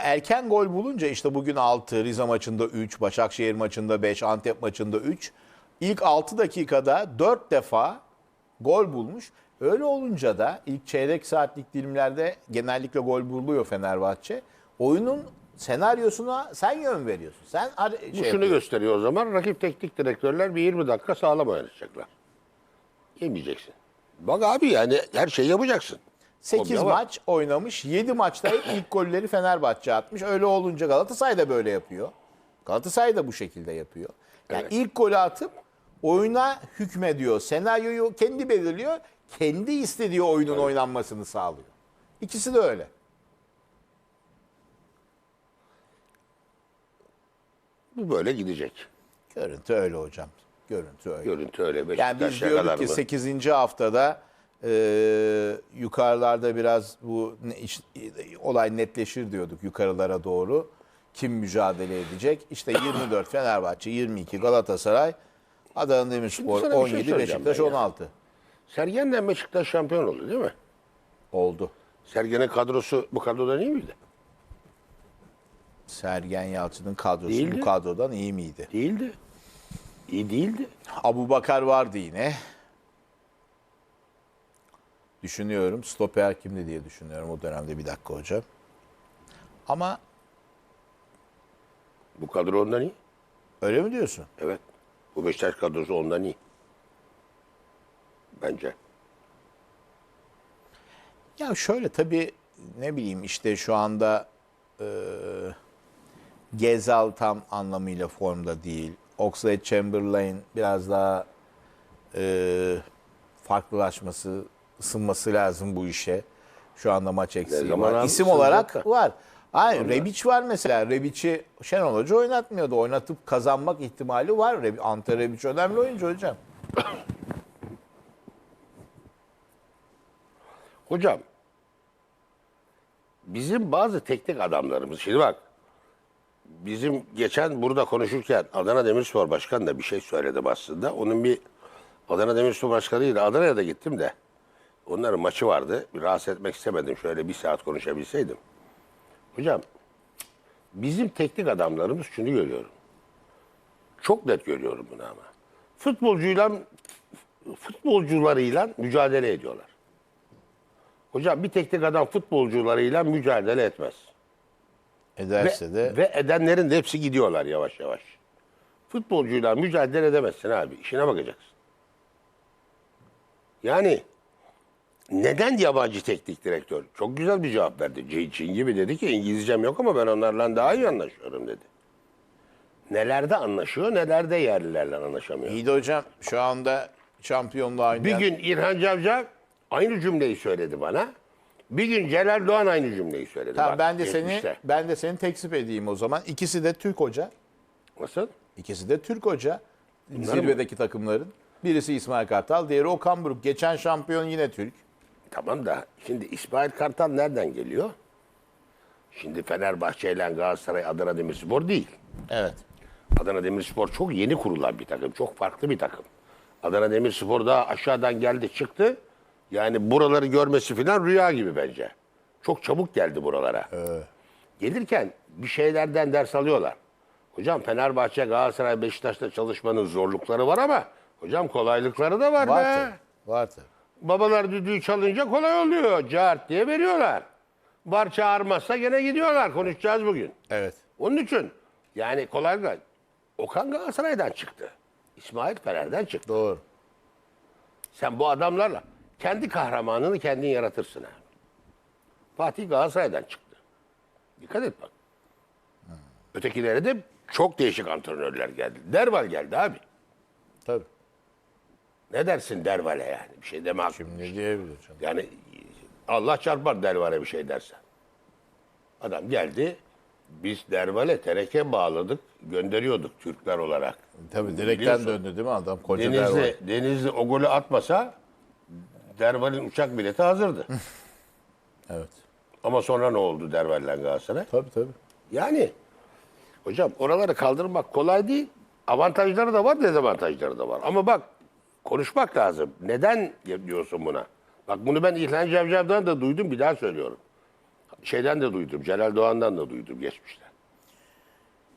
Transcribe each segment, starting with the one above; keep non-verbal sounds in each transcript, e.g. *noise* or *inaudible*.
erken gol bulunca işte bugün 6, Rize maçında 3, Başakşehir maçında 5, Antep maçında 3. İlk 6 dakikada 4 defa gol bulmuş. Öyle olunca da ilk çeyrek saatlik dilimlerde genellikle gol buluyor Fenerbahçe. Oyunun senaryosuna sen yön veriyorsun. Sen şey Bu şunu yapıyorsun. gösteriyor o zaman. Rakip teknik direktörler bir 20 dakika sağlam oynatacaklar. Yemeyeceksin. Bak abi yani her şeyi yapacaksın. 8 Tabii ama- maç oynamış. 7 maçta hep ilk golleri Fenerbahçe atmış. Öyle olunca Galatasaray da böyle yapıyor. Galatasaray da bu şekilde yapıyor. Yani Evet. ilk golü atıp oyuna hükmediyor. Senaryoyu kendi belirliyor. Kendi istediği oyunun oynanmasını sağlıyor. İkisi de öyle. Bu böyle gidecek. Görüntü öyle hocam. Görüntü öyle. Görüntü öyle. Yani biz diyorduk kadar ki mı? 8. haftada e, yukarılarda biraz bu iş- olay netleşir diyorduk yukarılara doğru. Kim mücadele edecek? İşte *coughs* 24 Fenerbahçe, 22 Galatasaray, Adana Demirspor sana bir şey 17, söyleyeceğim Beşiktaş ben ya. 16 Sergen'den Beşiktaş şampiyon oldu değil mi? oldu. Sergen'in kadrosu bu kadrodan iyi miydi? Sergen Yalçın'ın kadrosu Değildi. bu kadrodan iyi miydi? Değildi. İyi değildi. Abu Bakar vardı yine. Düşünüyorum. Stoper kimdi diye düşünüyorum o dönemde bir dakika hocam. Ama Bu kadro ondan iyi. öyle mi diyorsun? Evet. Bu Beşiktaş kadrosu ondan iyi. Bence. Ya şöyle tabii ne bileyim işte şu anda e, Gezal tam anlamıyla formda değil. Oxlade Chamberlain biraz daha e, farklılaşması, ısınması lazım bu işe. Şu anda maç eksiği zaman var. abi İsim ısınacak olarak da. var. Hayır, Rebic var mesela. Rebic'i Şenol Hoca oynatmıyordu. Oynatıp kazanmak ihtimali var. Rebic, Ante Rebic önemli oyuncu hocam. *coughs* Hocam bizim bazı teknik adamlarımız şimdi bak bizim geçen burada konuşurken Adana Demirspor Başkanı da bir şey söyledim aslında. Onun bir Adana Demirspor Başkanı ile Adana'ya da gittim de onların maçı vardı. Rahatsız etmek istemedim. Şöyle bir saat konuşabilseydim. Hocam bizim teknik adamlarımız şunu görüyorum. Çok net görüyorum bunu ama. Futbolcuyla futbolcularıyla mücadele ediyorlar. Hocam bir teknik adam futbolcularıyla mücadele etmez. Ederse Ve, de ve edenlerin de hepsi gidiyorlar yavaş yavaş. Futbolcuyla mücadele edemezsin abi. İşine bakacaksın. Yani neden yabancı teknik direktör? Çok güzel bir cevap verdi. Çin gibi dedi ki İngilizcem yok ama ben onlarla daha iyi anlaşıyorum dedi. Nelerde anlaşıyor, nelerde yerlilerle anlaşamıyor. İyi de hocam şu anda şampiyonluğa Bir oynayan gün İrhan Cavcav aynı cümleyi söyledi bana. Bir gün Celal Doğan aynı cümleyi söyledi. Tamam Bak, ben de seni geçmişte. ben de seni tekzip edeyim o zaman. İkisi de Türk hoca. Nasıl? İkisi de Türk hoca. Zirvedeki takımların. Birisi İsmail Kartal, diğeri Okan Buruk. Geçen şampiyon yine Türk. Tamam da şimdi İsmail Kartal nereden geliyor? Şimdi Fenerbahçe ile Galatasaray Adana Demirspor değil. Evet. Adana Demirspor çok yeni kurulan bir takım. Çok farklı bir takım. Adana Demirspor daha aşağıdan geldi çıktı. Yani buraları görmesi falan rüya gibi bence. Çok çabuk geldi buralara. Gelirken bir şeylerden ders alıyorlar. Hocam Fenerbahçe, Galatasaray, Beşiktaş'ta çalışmanın zorlukları var ama hocam kolaylıkları da var, Var be. tabii. Var tabii. Babalar düdüğü çalınca kolay oluyor. Cart diye veriyorlar. Var çağırmazsa gene gidiyorlar. Konuşacağız bugün. Evet. Onun için yani kolay kolay. Okan Galatasaray'dan çıktı. İsmail Fener'den çıktı. Doğru. Sen bu adamlarla kendi kahramanını kendin yaratırsın ha. Fatih Galatasaray'dan çıktı. Dikkat et bak. Ötekilere de çok değişik antrenörler geldi. Derval geldi abi. Tabii. Ne dersin Derval'e yani? Bir şey deme hakkı. Şimdi diyebilir hocam. Yani Allah çarpar Derval'e bir şey dersen. Adam geldi. Biz Derval'e teneke bağladık. Gönderiyorduk Türkler olarak. Tabii direkten Biliyorsun. döndü değil mi adam? Koca Derval. Denizli, Denizli o golü atmasa Derval'in uçak bileti hazırdı. *laughs* Evet. Ama sonra ne oldu Derval'le Galatasaray? Tabii tabii. Yani hocam oraları kaldırmak kolay değil. Avantajları da var, dezavantajları da var. Ama bak konuşmak lazım. Neden diyorsun buna? Bak bunu ben İlhan Cevcev'den de duydum bir daha söylüyorum. şeyden de duydum. Celal Doğan'dan da duydum geçmişte.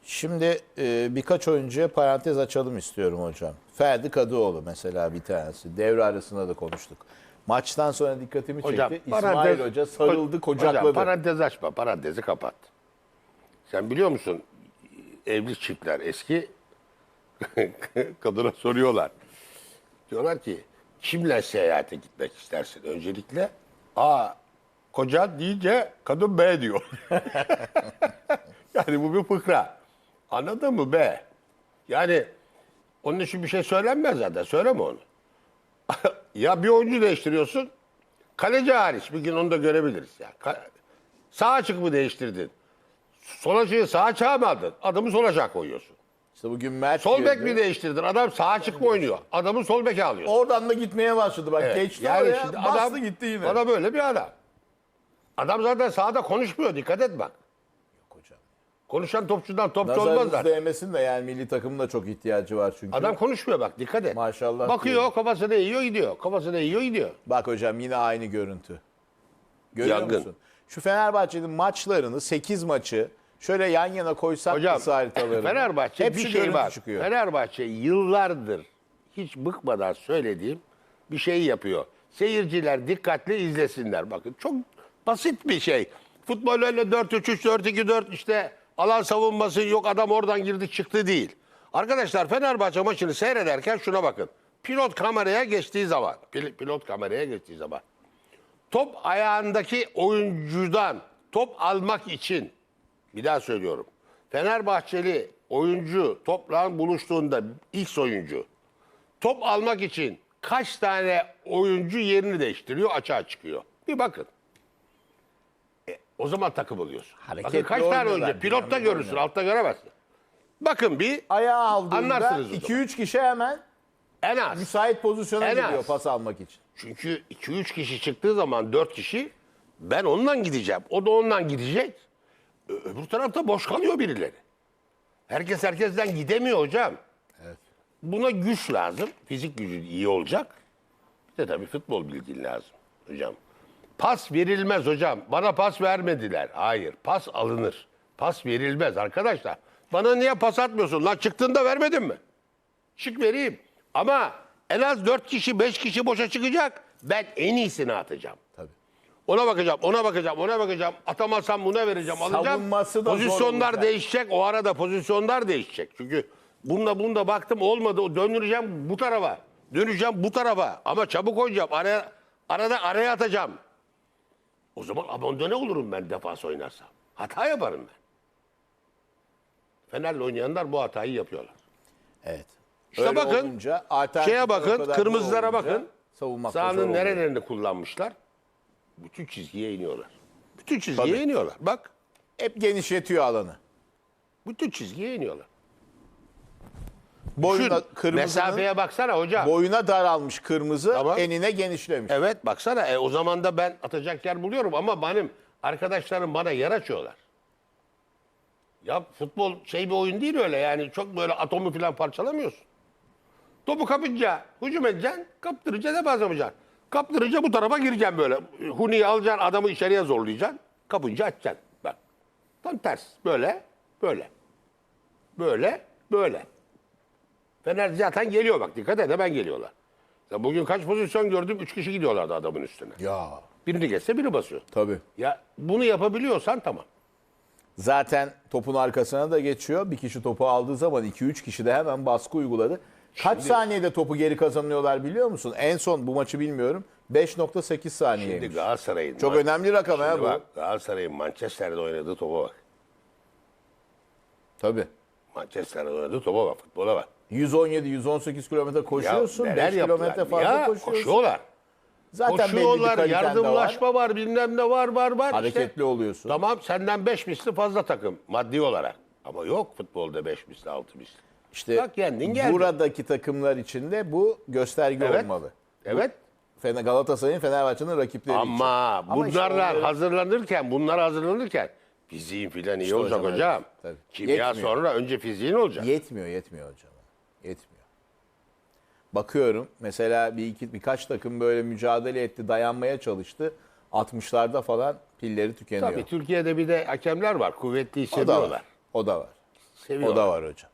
Şimdi e, birkaç oyuncuya parantez açalım istiyorum hocam. Ferdi Kadıoğlu mesela bir tanesi. Devre arasında da konuştuk. Maçtan sonra dikkatimi Hocam çekti. İsmail Hoca sarıldı, kucakladı. Hocam parantez açma, parantezi kapat. Sen biliyor musun evli çiftler eski *laughs* kadına soruyorlar. Diyorlar ki kimle seyahate gitmek istersin öncelikle? A koca deyince kadın B diyor. *laughs* yani bu bir fıkra. Anladın mı B? Yani onun için bir şey söylenmez zaten. Söyleme onu. *laughs* ya bir oyuncu değiştiriyorsun. Kaleci hariç bir gün onu da görebiliriz. Ya. Ka- sağ açık mı değiştirdin? Sol açığı sağ açığa mı aldın? Adamı sol açığa koyuyorsun. İşte bugün Mert Sol bek mi değiştirdin? Adam sağ açık mı oynuyor? Adamı sol beke alıyorsun. Oradan da gitmeye başladı. Bak Evet. geçti Yani oraya, şimdi bastı adam- gitti yine. Adam öyle bir adam. Adam zaten sahada konuşmuyor. Dikkat et bak. hocam. Konuşan topçudan topçu olmaz Nazarınız zaten. değmesin de yani milli takımın da çok ihtiyacı var çünkü. Adam konuşmuyor bak dikkat et. Maşallah Bakıyor diyorum. kafasına eğiyor gidiyor. Kafasına eğiyor gidiyor. Bak hocam yine aynı görüntü. Görüyor Yangın. musun? Şu Fenerbahçe'nin maçlarını 8 maçı şöyle yan yana koysak Hocam kısa haritalarını. Fenerbahçe hep bir şey var. çıkıyor. Fenerbahçe yıllardır hiç bıkmadan söylediğim bir şey yapıyor. Seyirciler dikkatli izlesinler. Bakın çok basit bir şey. Futbol öyle 4-3-3, 4-2-4 işte alan savunması yok adam oradan girdi çıktı değil. Arkadaşlar Fenerbahçe maçını seyrederken şuna bakın. Pilot kameraya geçtiği zaman, pil- pilot kameraya geçtiği zaman top ayağındaki oyuncudan top almak için bir daha söylüyorum. Fenerbahçeli oyuncu topla buluştuğunda X oyuncu top almak için kaç tane oyuncu yerini değiştiriyor açığa çıkıyor. Bir bakın. E, o zaman takım oluyorsun. Bakın Hareketli kaç tane oyuncu. Pilotta görürsün, oynuyorlar. altta göremezsin. Bakın bir Ayağı aldığında Anlarsınız o 2-3 kişi hemen en az. müsait pozisyona En gidiyor az. pas almak için. Çünkü 2-3 kişi çıktığı zaman 4 kişi ben ondan gideceğim. O da ondan gidecek. Öbür tarafta boş kalıyor birileri. Herkes herkesten gidemiyor hocam. Buna güç lazım. Fizik gücü iyi olacak. Bir de tabii futbol bilgin lazım hocam. Pas verilmez hocam. Bana pas vermediler. Hayır. Pas alınır. Pas verilmez arkadaşlar. Bana niye pas atmıyorsun? Lan çıktığında vermedin mi? Çık vereyim. Ama en az 4 kişi 5 kişi boşa çıkacak. Ben en iyisini atacağım. Tabii. Ona bakacağım, ona bakacağım, ona bakacağım. Atamazsam buna vereceğim, alacağım. Savunması da Pozisyonlar değişecek. O arada pozisyonlar değişecek. Çünkü bunda bunda baktım olmadı. O döndüreceğim bu tarafa. Döneceğim bu tarafa. Ama çabuk oynayacağım. Araya, arada araya atacağım. O zaman abandone olurum ben defans oynarsam. Hata yaparım ben. Fener'le oynayanlar bu hatayı yapıyorlar. Evet. İşte Öyle bakın, olunca, Şeye bakın, kırmızılara olunca bakın. savunmak Sahanın nerelerini kullanmışlar? Bütün çizgiye iniyorlar. Bütün çizgiye Tabii. iniyorlar. Bak, Hep genişletiyor alanı. bütün çizgiye iniyorlar. Boyuna kırmızının mesafeye baksana hocam. boyuna daralmış kırmızı, Tamam. enine genişlemiş. Evet baksana e, o zaman da ben atacak yer buluyorum ama benim arkadaşlarım bana yer açıyorlar. Ya futbol şey bir oyun değil öyle yani çok böyle atomu falan parçalamıyorsun. Topu kapınca hücum edeceksin, kaptırınca da yapacaksın. Kaptırınca bu tarafa gireceksin böyle. Huni'yi alacaksın, adamı içeriye zorlayacaksın. Kapınca açacaksın. Bak. Tam ters. Böyle, böyle. Böyle, böyle. Fener zaten geliyor bak. Dikkat et hemen geliyorlar. Ya bugün kaç pozisyon gördüm? Üç kişi gidiyorlardı adamın üstüne. Ya Birini geçse biri basıyor. tabii. Ya bunu yapabiliyorsan tamam. Zaten topun arkasına da geçiyor. Bir kişi topu aldığı zaman 2-3 kişi de hemen baskı uyguladı. Kaç saniyede topu geri kazanıyorlar biliyor musun? En son bu maçı bilmiyorum. 5.8 Şimdi saniyeymiş. Galatasaray'ın... Çok önemli rakam ha Şimdi bu. bak, Galatasaray'ın Manchester'de oynadığı topa bak. Tabii. Manchester'de oynadığı topa bak. Futbola bak. 117-118 kilometre koşuyorsun. Ya 5 neler kilometre fazla Ya, koşuyorsun. Koşuyorlar. Zaten belli bir Koşuyorlar, kaliten de var. yardımlaşma var. bilmem ne var, var, var. Hareketli İşte, oluyorsun. Tamam senden 5 misli fazla takım maddi olarak. Ama yok futbolda 5 misli, 6 misli. İşte Bak kendin geldin. buradaki takımlar için de bu gösterge Evet. olmalı. Evet. Fener Galatasaray'ın Fenerbahçe'nin rakipleri için. Ama bunlarla işte onları- hazırlanırken, bunlar hazırlanırken fiziğin filan iyi İşte olacak hocam, hocam. evet, tabii. Kimya Yetmiyor. sonra önce fiziğin olacak. Yetmiyor, yetmiyor hocam. Yetmiyor. Bakıyorum mesela bir iki birkaç takım böyle mücadele etti, dayanmaya çalıştı. 60'larda falan pilleri tükeniyor. Tabii Türkiye'de bir de hakemler var. Kuvvetli o da hissediyorlar. var. O da var. Seviyorlar. O da var hocam.